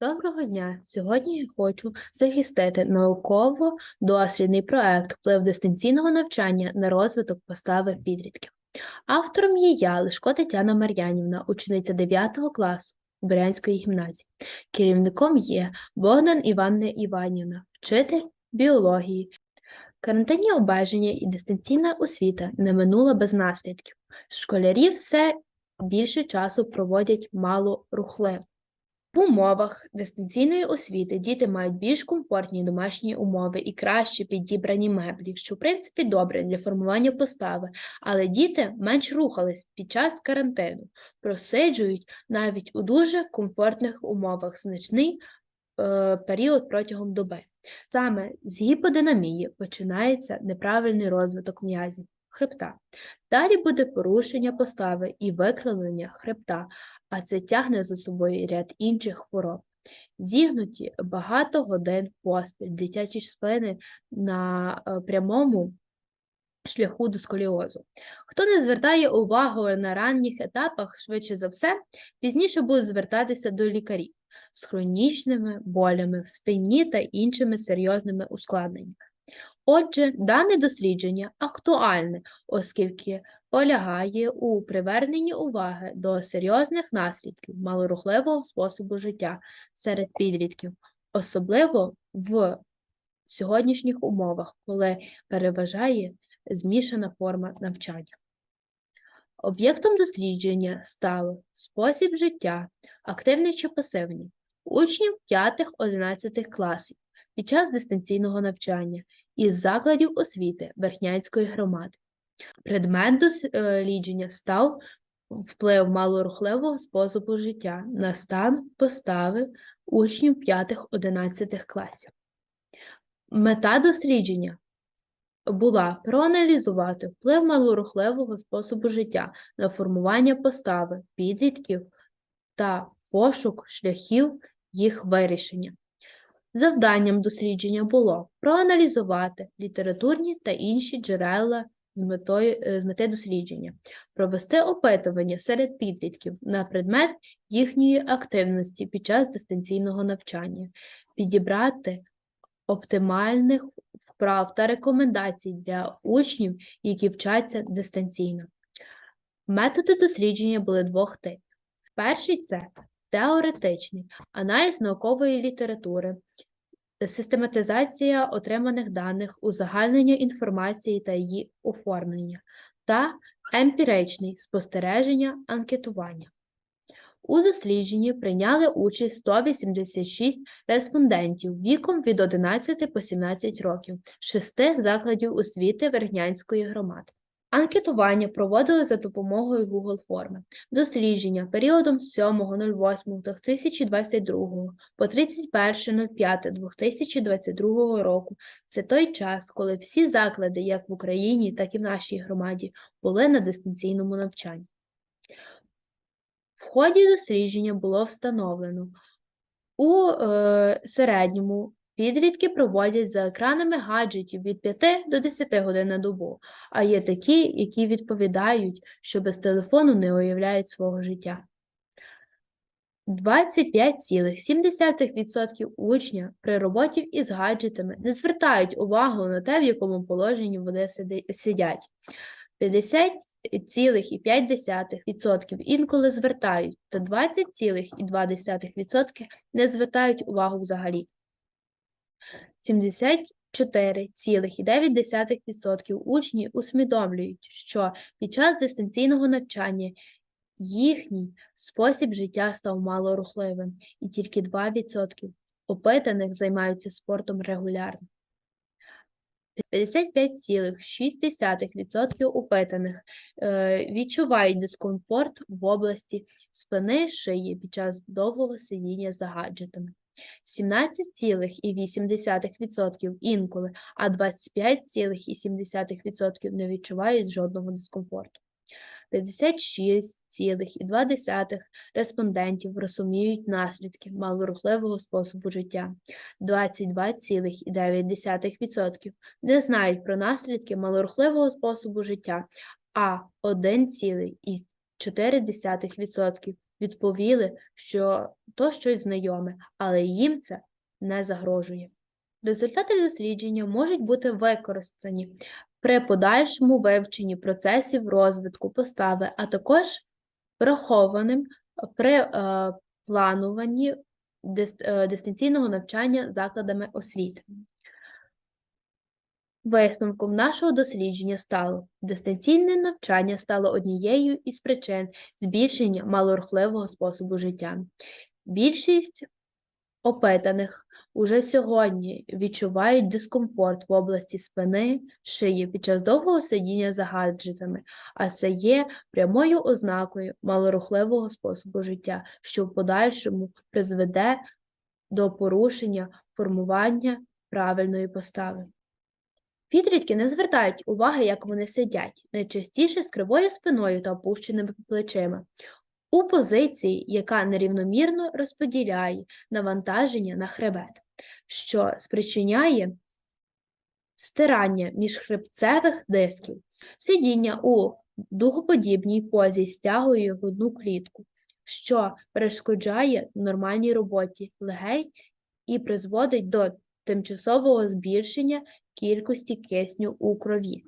Доброго дня! Сьогодні я хочу захистити науково-дослідний проект вплив дистанційного навчання на розвиток постави підлітків. Автором є я, Лишко Тетяна Мар'янівна, учениця 9 класу Брянської гімназії. Керівником є Богдан Іванна Іванівна, вчитель біології. Карантинні обмеження і дистанційна освіта не минула без наслідків. Школярі все більше часу проводять мало рухливо. В умовах дистанційної освіти діти мають більш комфортні домашні умови і краще підібрані меблі, що в принципі добре для формування постави, але діти менш рухались під час карантину, просиджують навіть у дуже комфортних умовах значний е, період протягом доби. Саме з гіподинамії починається неправильний розвиток м'язів хребта. Далі буде порушення постави і викривлення хребта, а це тягне за собою ряд інших хвороб. Зігнуті багато годин поспіль, дитячі спини на е, прямому шляху до сколіозу. Хто не звертає увагу на ранніх етапах, швидше за все, пізніше будуть звертатися до лікарів з хронічними болями в спині та іншими серйозними ускладненнями. Отже, дане дослідження актуальне, оскільки полягає у приверненні уваги до серйозних наслідків малорухливого способу життя серед підлітків, особливо в сьогоднішніх умовах, коли переважає змішана форма навчання. Об'єктом дослідження стало спосіб життя, активний чи пасивний, учнів 5-11 класів під час дистанційного навчання із закладів освіти Верхнянської громади. Предмет дослідження став вплив малорухливого способу життя на стан постави учнів 5-11 класів. Мета дослідження була проаналізувати вплив малорухливого способу життя на формування постави підлітків та пошук шляхів їх вирішення. Завданням дослідження було проаналізувати літературні та інші джерела з метою е, з мети дослідження, провести опитування серед підлітків на предмет їхньої активності під час дистанційного навчання, підібрати оптимальних вправ та рекомендацій для учнів, які вчаться дистанційно. Методи дослідження були двох типів. Перший це теоретичний аналіз наукової літератури, систематизація отриманих даних, узагальнення інформації та її оформлення, та емпіричний спостереження анкетування. У дослідженні прийняли участь 186 респондентів віком від 11 по 17 років, шести закладів освіти Верхнянської громади. Анкетування проводили за допомогою Google форми. Дослідження періодом 7.08.2022 по 31.05.2022 року це той час, коли всі заклади, як в Україні, так і в нашій громаді, були на дистанційному навчанні. В ході дослідження було встановлено у е, середньому Підлітки проводять за екранами гаджетів від 5 до 10 годин на добу, а є такі, які відповідають, що без телефону не уявляють свого життя. 25,7% учня при роботі із гаджетами не звертають увагу на те, в якому положенні вони сидять. 50,5% інколи звертають, та 20,2% не звертають увагу взагалі. 74,9% учнів усвідомлюють, що під час дистанційного навчання їхній спосіб життя став малорухливим, і тільки 2% опитаних займаються спортом регулярно. 55,6% опитаних е, відчувають дискомфорт в області спини шиї під час довгого сидіння за гаджетами. 17,8% інколи, а 25,7% не відчувають жодного дискомфорту. 56,2 респондентів розуміють наслідки малорухливого способу життя, 22,9% не знають про наслідки малорухливого способу життя, а 1,4% відповіли, що то щось знайоме, але їм це не загрожує. Результати дослідження можуть бути використані при подальшому вивченні процесів розвитку постави, а також врахованим при е, плануванні е, дистанційного навчання закладами освіти. Висновком нашого дослідження стало дистанційне навчання стало однією із причин збільшення малорухливого способу життя. Більшість опитаних уже сьогодні відчувають дискомфорт в області спини, шиї під час довгого сидіння за гаджетами, а це є прямою ознакою малорухливого способу життя, що в подальшому призведе до порушення формування правильної постави. Підлітки не звертають уваги, як вони сидять, найчастіше з кривою спиною та опущеними плечима, у позиції, яка нерівномірно розподіляє навантаження на хребет, що спричиняє стирання міжхребцевих дисків, сидіння у дугоподібній позі стягує грудну клітку, що перешкоджає нормальній роботі легень і призводить до тимчасового збільшення кількості кисню у крові.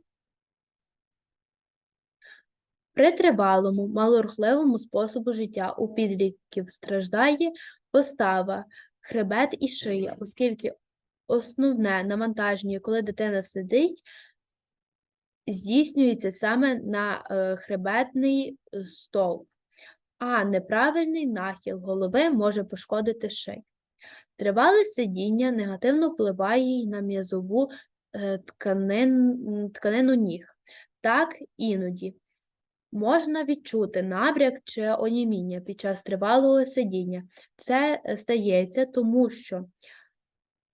При тривалому, малорухливому способу життя у підлітків страждає постава, хребет і шия, оскільки основне навантаження, коли дитина сидить, здійснюється саме на е, хребетний е, стовп, а неправильний нахил голови може пошкодити шию. Тривале сидіння негативно впливає й на м'язову тканин, тканину ніг. Так, іноді можна відчути набряк чи оніміння під час тривалого сидіння. Це е, стається тому, що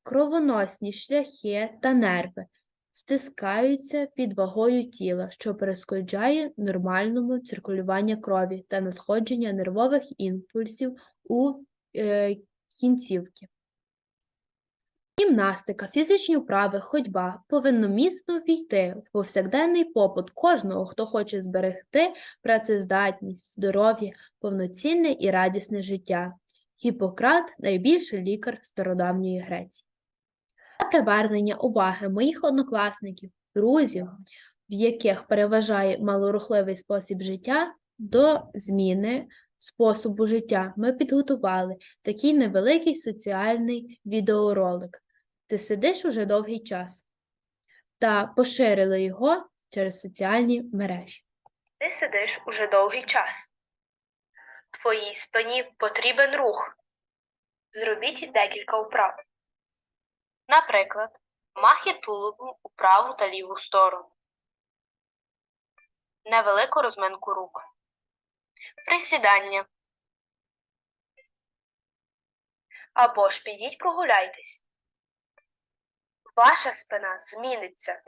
кровоносні шляхи та нерви стискаються під вагою тіла, що перешкоджає нормальному циркулюванню крові та надходження нервових імпульсів у е, кінцівки. Гімнастика, фізичні вправи, ходьба повинно міцно війти в повсякденний попит кожного, хто хоче зберегти працездатність, здоров'я, повноцінне і радісне життя. Гіппократ – найбільший лікар стародавньої Греції. Для привернення уваги моїх однокласників, друзів, в яких переважає малорухливий спосіб життя, до зміни способу життя ми підготували такий невеликий соціальний відеоролик. Ти сидиш уже довгий час та поширили його через соціальні мережі. Ти сидиш уже довгий час. Твоїй спині потрібен рух. Зробіть декілька вправ. Наприклад, махи тулубом у праву та ліву сторону. Невелику розминку рук. Присідання. Або ж підіть прогуляйтесь. Ваша спина зміниться.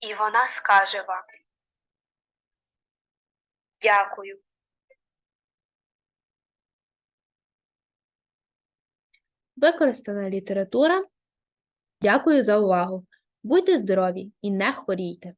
І вона скаже вам. Дякую. Використана література. Дякую за увагу. Будьте здорові і не хворійте.